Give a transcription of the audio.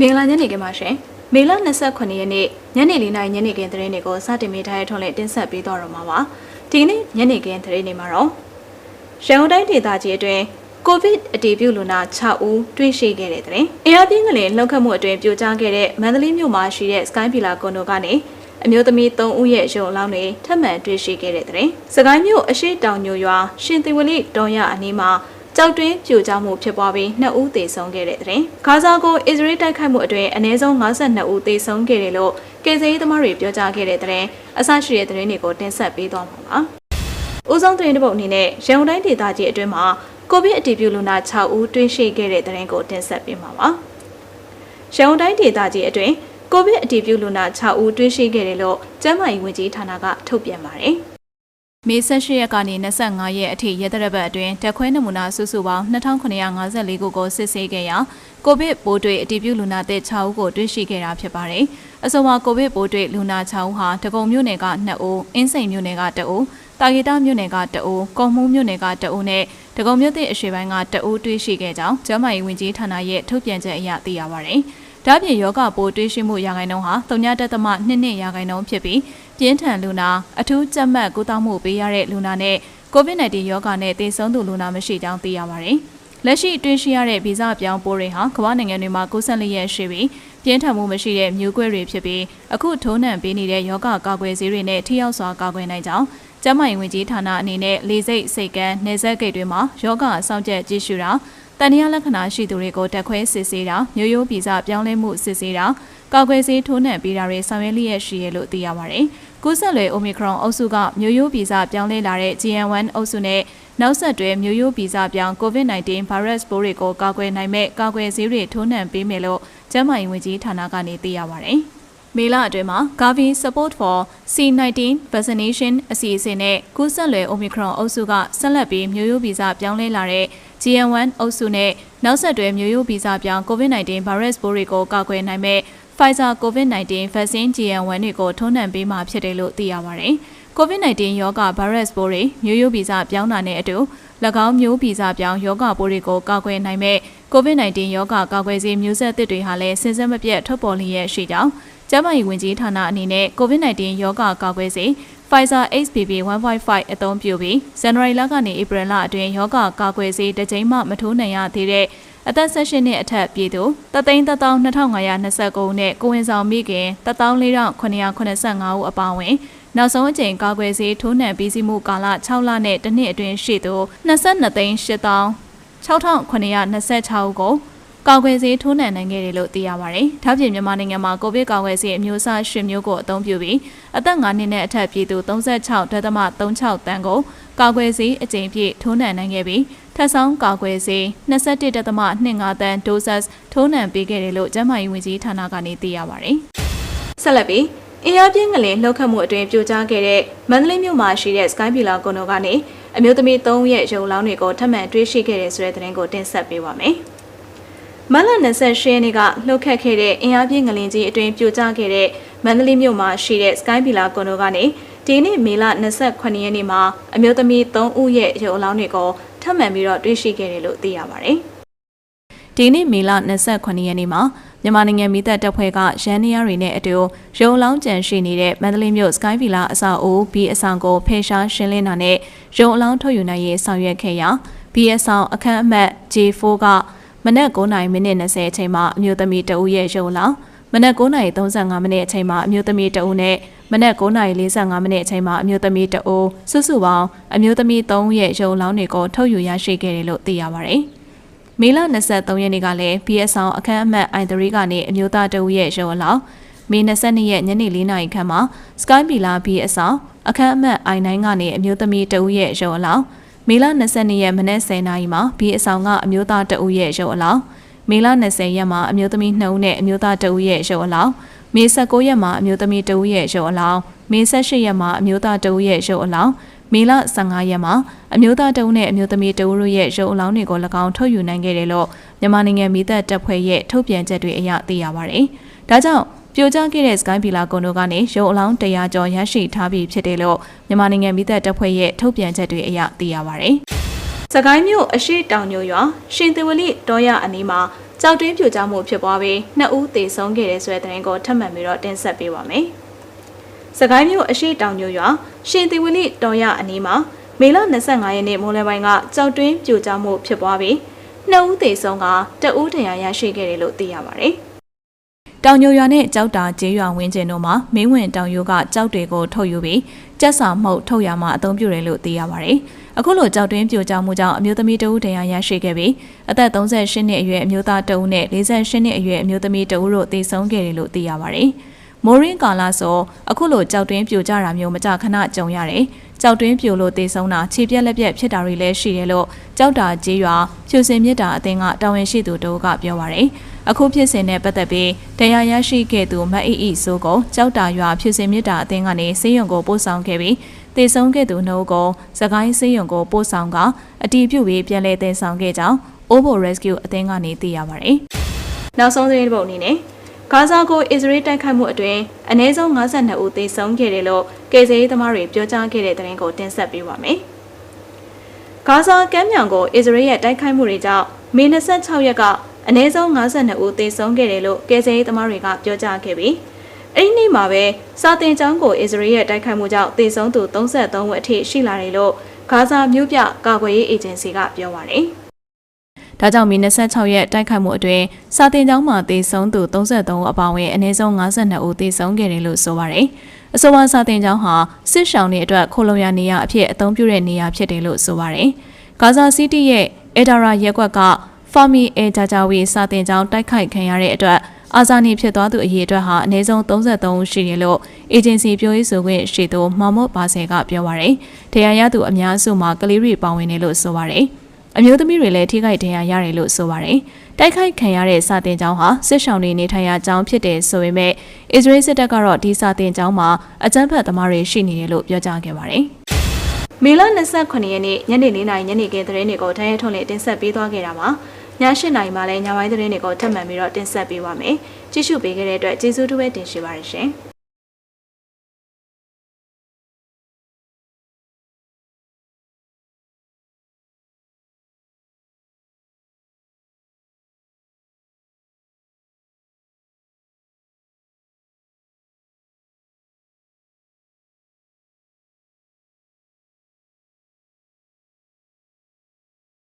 မင်္ဂလာညနေခင်းပါရှင်မေလ29ရက်နေ့ညနေ4:00နာရီညနေခင်းသတင်းတွေကိုစတင်မိထားတဲ့ထုံးလေးတင်ဆက်ပေးတော့မှာပါဒီနေ့ညနေခင်းသတင်းတွေမှာတော့ရန်ကုန်တိုင်းဒေသကြီးအတွင်းကိုဗစ်အတည်ပြုလူနာ6ဦးတွေ့ရှိခဲ့တဲ့တဲ့။အရာပြင်းကလေးလှုပ်ခတ်မှုအတွင်းပြိုကျခဲ့တဲ့မန္တလေးမြို့မှာရှိတဲ့ Sky Villa ကွန်ဒိုကနေအမျိုးသမီး3ဦးရဲ့ရုံအလောင်းတွေထပ်မံတွေ့ရှိခဲ့တဲ့တဲ့။စကိုင်းမြို့အရှိတောင်ညိုရွာရှင်သီဝလိတောင်ရအနီးမှာ ကြောက်တွင်းပြိုကျမှုဖြစ်ပွားပြီး2ဦးသေဆုံးခဲ့တဲ့တဲ့။ခါးစားကိုအစ္စရေးတိုက်ခိုက်မှုအတွင်းအနည်းဆုံး52ဦးသေဆုံးခဲ့တယ်လို့ကေဇေးသမားတွေပြောကြားခဲ့တဲ့တဲ့အဆရှိတဲ့သတင်းတွေကိုတင်ဆက်ပေးသွားမှာပါ။ဦးဆုံးသတင်းတစ်ပုဒ်အနေနဲ့ရန်ကုန်တိုင်းဒေသကြီးအတွင်းမှာကိုဗစ်အတည်ပြုလူနာ6ဦးတွေ့ရှိခဲ့တဲ့သတင်းကိုတင်ဆက်ပေးမှာပါ။ရန်ကုန်တိုင်းဒေသကြီးအတွင်းကိုဗစ်အတည်ပြုလူနာ6ဦးတွေ့ရှိခဲ့တယ်လို့ကျန်းမာရေးဝန်ကြီးဌာနကထုတ်ပြန်ပါတယ်။ မေ18ရက်ကနေ25ရက်အထိရက်သရပတ်အတွင်းတက်ခွဲနမူနာစုစုပေါင်း2954ခုကိုစစ်ဆေးခဲ့ရာကိုဗစ်ပိုးတွေ့အတည်ပြုလူနာသစ်6ဦးကိုတွေ့ရှိခဲ့တာဖြစ်ပါတယ်။အဆိုပါကိုဗစ်ပိုးတွေ့လူနာ6ဦးဟာတကုံမြို့နယ်က2ဦး၊အင်းစိန်မြို့နယ်က1ဦး၊တာဂီတာမြို့နယ်က2ဦး၊ကုံမှုမြို့နယ်က2ဦးနဲ့တကုံမြို့သစ်အရှေ့ပိုင်းက2ဦးတွေ့ရှိခဲ့ကြောင်းကျန်းမာရေးဝန်ကြီးဌာနရဲ့ထုတ်ပြန်ချက်အရသိရပါတယ်။ ဒါ့အပြင်ယောဂပိုးတွေးရှိမှုရာခိုင်နှုန်းဟာ3.2ရာခိုင်နှုန်းဖြစ်ပြီးပြင်းထန်လူနာအထူးကြက်မှတ်ကုသမှုပေးရတဲ့လူနာနဲ့ COVID-19 ရောဂါနဲ့သေဆုံးသူလူနာမရှိကြောင်းသိရပါတယ်။လက်ရှိတွေ့ရှိရတဲ့ဗီဇပြောင်းပိုးတွေဟာကမ္ဘာနိုင်ငံတွေမှာ94ရက်ရှိပြီးပြင်းထန်မှုမရှိတဲ့မျိုးကွဲတွေဖြစ်ပြီးအခုထိုးနှံပေးနေတဲ့ယောဂကာကွယ်ဆေးတွေနဲ့ထိရောက်စွာကာကွယ်နိုင်ကြောင်းကျန်းမာရေးဝန်ကြီးဌာနအနေနဲ့လေစိတ်စိတ်ကန်းနေဆက်ဂိတ်တွေမှာယောဂအဆောင်ချက်ကြည့်ရှုတာ တန်ရာလက္ခဏာရှိသူတွေကိုတက်ခွဲစစ်ဆေးတာမျိုးရိုးဗီဇပြောင်းလဲမှုစစ်ဆေးတာကာကွယ်ဆေးထိုးနှံပေးတာတွေဆောင်ရွက်လျက်ရှိရလို့သိရပါတယ်။ကူးစက်လွယ် Omicron အုပ်စုကမျိုးရိုးဗီဇပြောင်းလဲလာတဲ့ GN1 အုပ်စုနဲ့နောက်ဆက်တွဲမျိုးရိုးဗီဇပြောင်း COVID-19 virus ပိုးတွေကိုကာကွယ်နိုင်မဲ့ကာကွယ်ဆေးတွေထိုးနှံပေးမယ်လို့ကျန်းမာရေးဝန်ကြီးဌာနကနေသိရပါတယ်။ မေလအတွင်းမှာ Gavi Support for C19 Vaccination အစီအစဉ်နဲ့ကူးစက်လွယ် Omicron အုပ်စုကဆက်လက်ပြီးမျိုးရိုးဗီဇပြောင်းလဲလာတဲ့ GN1 အုပ်စုနဲ့နောက်ဆက်တွဲမျိုးရိုးဗီဇပြောင်း COVID-19 virus ပိုးတွေကိုကာကွယ်နိုင်မဲ့ Pfizer COVID-19 vaccine GN1 တွေကိုထိုးနှံပေးမှာဖြစ်တယ်လို့သိရပါတယ်။ COVID-19 ရောဂါ virus ပိုးတွေမျိုးရိုးဗီဇပြောင်းတာနဲ့အတူ၎င်းမျိုးဗီဇပြောင်းရောဂါပိုးတွေကိုကာကွယ်နိုင်မဲ့ COVID-19 ရောဂါကာကွယ်ဆေးမျိုးဆက်သစ်တွေဟာလည်းစဉ်ဆက်မပြတ်ထွက်ပေါ်လျက်ရှိကြောင်း ကျန်းမာရေးဝန်ကြီးဌာနအနေနဲ့ COVID-19 ရောဂါကာကွယ်ဆေး Pfizer HPV 1.5အသုံးပြုပြီးဇန်နဝါရီလကနေဧပြီလအတွင်းယောဂကာကွယ်ဆေးတစ်ကြိမ်မှမထိုးနိုင်ရသေးတဲ့အသက်16နှစ်အထက်ပြည်သူတသိန်း3529ဦးနဲ့ကိုဝင်ဆောင်မိခင်14985ဦးအပါအဝင်နောက်ဆုံးအကြိမ်ကာကွယ်ဆေးထိုးနှံပြီးစီးမှုကာလ6လနဲ့တစ်နှစ်အတွင်းရှိသူ22သိန်း8926ဦးကို ကာကွယ်ဆေးထိုးနှံနိုင်ခဲ့တယ်လို့သိရပါတယ်။ဒါ့ပြင်မြန်မာနိုင်ငံမှာကိုဗစ်ကာကွယ်ဆေးအမျိုးအစား၈မျိုးကိုအသုံးပြုပြီးအသက်9နှစ်နဲ့အထက်ပြည်သူ36.36တန်းကိုကာကွယ်ဆေးအကြိမ်ပြည့်ထိုးနှံနိုင်ခဲ့ပြီးထပ်ဆောင်ကာကွယ်ဆေး21.25တန်း doses ထိုးနှံပေးခဲ့တယ်လို့ကျန်းမာရေးဝန်ကြီးဌာနကနေသိရပါတယ်။ဆက်လက်ပြီးအင်အားပြင်းကလေးလှုပ်ခတ်မှုအတွင်းပြိုကျခဲ့တဲ့မန္တလေးမြို့မှာရှိတဲ့ Sky Villa ကွန်ဒိုကနေအမျိုးသမီး၃ဦးရဲ့ရုံလောင်းတွေကိုထပ်မံတွေ့ရှိခဲ့တဲ့ဆိုတဲ့သတင်းကိုတင်ဆက်ပေးပါမယ်။ မလ28ရက်နေ့ကလှုပ်ခတ်ခဲ့တဲ့အင်အားပြင်းငလင်ကြီးအတွင်းပြိုကျခဲ့တဲ့မန္တလေးမြို့မှာရှိတဲ့ Sky Villa ကွန်ဒိုကနေဒီနေ့မေလ28ရက်နေ့မှာအမျိုးသမီး3ဦးရဲ့ရုံအလောင်းတွေကိုထပ်မံပြီးတော့တွေ့ရှိခဲ့တယ်လို့သိရပါတယ်။ဒီနေ့မေလ28ရက်နေ့မှာမြန်မာနိုင်ငံမိသက်တပ်ဖွဲ့ကရန်နီယာတွေနဲ့အတူရုံလောင်းကြံရှိနေတဲ့မန္တလေးမြို့ Sky Villa အဆောက်အဦ B အဆောင်ကိုဖေရှားရှင်းလင်းတာနဲ့ရုံအလောင်းထုတ်ယူနိုင်ရေးဆောင်ရွက်ခဲ့ရာ B အဆောင်အခန်းအမှတ် J4 ကမ နက်9:30မိနစ်20အချိန်မှာအမျိုးသမီးတဦးရဲ့ရုံလောင်းမနက်9:35မိနစ်အချိန်မှာအမျိုးသမီးတဦးနဲ့မနက်9:45မိနစ်အချိန်မှာအမျိုးသမီးတအိုးစုစုပေါင်းအမျိုးသမီး3ရဲ့ရုံလောင်းတွေကိုထုတ်ယူရရှိခဲ့တယ်လို့သိရပါတယ်။မေလ23ရက်နေ့ကလည်း PS အောင်အခန်းအမှတ် I3 ကနေအမျိုးသားတဦးရဲ့ရုံအလောင်းမေ22ရက်ညနေ4နာရီခန့်မှာ Sky Villa B အဆောင်အခန်းအမှတ် I9 ကနေအမျိုးသမီးတဦးရဲ့ရုံအလောင်း မေလ22ရက်မနက်10:00နာရီမှာ B အဆောင်ကအမျိုးသားတဦးရဲ့ရုံအလောင်းမေလ20ရက်မှာအမျိုးသမီး2ဦးနဲ့အမျိုးသား2ဦးရဲ့ရုပ်အလောင်းမေ19ရက်မှာအမျိုးသမီး2ဦးရဲ့ရုပ်အလောင်းမေ18ရက်မှာအမျိုးသား2ဦးရဲ့ရုပ်အလောင်းမေလ15ရက်မှာအမျိုးသားတဦးနဲ့အမျိုးသမီးတဦးတို့ရဲ့ရုပ်အလောင်းတွေကို၎င်းထုတ်ယူနိုင်ခဲ့တယ်လို့မြန်မာနိုင်ငံမိသက်တပ်ဖွဲ့ရဲ့ထုတ်ပြန်ချက်တွေအရသိရပါတယ်။ဒါကြောင့် ပြိုကျခဲ့တဲ့ Sky Villa ကွန်ဒိုကနေရုပ်အလောင်း100ကျော်ရရှိထားပြီးဖြစ်တယ်လို့မြန်မာနိုင်ငံမိသက်တပ်ဖွဲ့ရဲ့ထုတ်ပြန်ချက်တွေအရသိရပါတယ်။စကိုင်းမြို့အရှိတောင်ညိုရွာရှင်သဝလိတောရအနီးမှာကြောက်တွင်းပြိုကျမှုဖြစ်ပွားပြီးနှစ်ဦးသေဆုံးခဲ့တဲ့ဆိုတဲ့သတင်းကိုထပ်မံပြီးတော့တင်ဆက်ပေးပါမယ်။စကိုင်းမြို့အရှိတောင်မြို့ရွာရှင်သီဝလိတော်ရအနီးမှာမေလ25ရက်နေ့မိုးလယ်ပိုင်းကကြောက်တွင်းပြိုကျမှုဖြစ်ပွားပြီးနှစ်ဦးသေဆုံးကတဦးထဏ်ရာရရှိခဲ့တယ်လို့သိရပါတယ်။ တောင်ညိုရွာနဲ့ကြောက်တာကျေးရွာဝင်းကျင်တို့မှာမင်းဝင်တောင်ယိုကကြောက်တွေကိုထုတ်ယူပြီးကျက်စာမှုတ်ထုတ်ရမှာအသုံးပြုတယ်လို့သိရပါတယ်။အခုလိုကြောက်တွင်းပြိုကျမှုကြောင့်အမျိုးသမီးတဦးထဏ်ရာရရှိခဲ့ပြီးအသက်38နှစ်အရွယ်အမျိုးသားတဦးနဲ့48နှစ်အရွယ်အမျိုးသမီးတဦးတို့သေဆုံးခဲ့တယ်လို့သိရပါတယ်။မိုးရင်းကာလာဆိုအခုလိုကြောက်တွင်းပြိုကျတာမျိုးမကြခဏကြုံရတယ်။ ကြောက်တွင်းပြိုလို့သေဆုံးတာခြေပြက်လက်ပြက်ဖြစ်တာတွေလည်းရှိတယ်လို့ကြောက်တာကြီးရွာဖြူစင်မြစ်တာအသင်းကတာဝန်ရှိသူတို့ကပြောပါရယ်။အခုဖြစ်စဉ်နဲ့ပတ်သက်ပြီးတရားရရှိခဲ့သူမအီအီဆိုကိုကြောက်တာရွာဖြူစင်မြစ်တာအသင်းကနေစေယုံကိုပို့ဆောင်ခဲ့ပြီးသေဆုံးခဲ့သူနှုတ်ကိုစကိုင်းစေယုံကိုပို့ဆောင်ကအတီးပြုတ်ပြီးပြန်လည်တင်ဆောင်ခဲ့ကြောင်း Obo Rescue အသင်းကနေသိရပါရယ်။နောက်ဆုံးသတင်းတစ်ပုဒ်အနေနဲ့ ဂါဇာကိုအစ္စရေးတိုက်ခိုက်မှုအတွင်းအနည်းဆုံး52ဦးသေဆုံးခဲ့တယ်လို့ကေဇေးသမားတွေပြောကြားခဲ့တဲ့သတင်းကိုတင်ဆက်ပေးပါမယ်။ဂါဇာကမ်းမြောင်ကိုအစ္စရေးရဲ့တိုက်ခိုက်မှုတွေကြောင့်မေ26ရက်ကအနည်းဆုံး52ဦးသေဆုံးခဲ့တယ်လို့ကေဇေးသမားတွေကပြောကြားခဲ့ပြီးအဲ့ဒီနေ့မှာပဲစာတင်ကျောင်းကိုအစ္စရေးရဲ့တိုက်ခိုက်မှုကြောင့်သေဆုံးသူ33ဦးအထိရှိလာတယ်လို့ဂါဇာမြို့ပြကာကွယ်ရေးအေဂျင်စီကပြောပါတယ်။ ဒါကြောင့်မီ26ရက်တိုက်ခိုက်မှုအတွင်းစာတင်ကျောင်းမှာသေဆုံးသူ33ဦးအပါအဝင်အနည်းဆုံး52ဦးသေဆုံးခဲ့တယ်လို့ဆိုပါတယ်။အဆိုပါစာတင်ကျောင်းဟာစစ်ရှောင်းတွေအတွက်ခိုလုံရနေရအဖြစ်အသုံးပြုတဲ့နေရာဖြစ်တယ်လို့ဆိုပါတယ်။ဂါဇာစီးတီးရဲ့အဒါရာရက်ကွက်ကဖာမီအေဂျာဂျာဝီစာတင်ကျောင်းတိုက်ခိုက်ခံရတဲ့အတွက်အာဇာနီဖြစ်သွားသူအရေအတွက်ဟာအနည်းဆုံး33ဦးရှိတယ်လို့အေဂျင်စီပြောရေးဆိုခွင့်ရှိသူမော်မော့ဘာဆယ်ကပြောပါရယ်။တရားရသူအများစုမှာကလေးတွေပါဝင်တယ်လို့ဆိုပါရယ်။ အမျိုးသမီးတွေလည်းထိခိုက်ဒဏ်ရာရတယ်လို့ဆိုပါရယ်။တိုက်ခိုက်ခံရတဲ့စာတင်ကျောင်းဟာစစ်ဆောင်တွေနေထိုင်ရာကျောင်းဖြစ်တယ်ဆိုပေမဲ့အစ္စရေးစစ်တပ်ကတော့ဒီစာတင်ကျောင်းမှာအကြမ်းဖက်သမားတွေရှိနေတယ်လို့ပြောကြားခဲ့ပါတယ်။မေလ29ရက်နေ့ညနေ4နာရီညနေခင်းသတင်းတွေကိုတိုင်းရထုံးလေးတင်ဆက်ပေးသွားခဲ့တာပါ။ည8နာရီမှလည်းညပိုင်းသတင်းတွေကိုထပ်မံပြီးတော့တင်ဆက်ပေးပါမယ်။ကြည့်ရှုပေးခဲ့တဲ့အတွက်ကျေးဇူးတူပဲတင်ရှိပါတယ်ရှင်။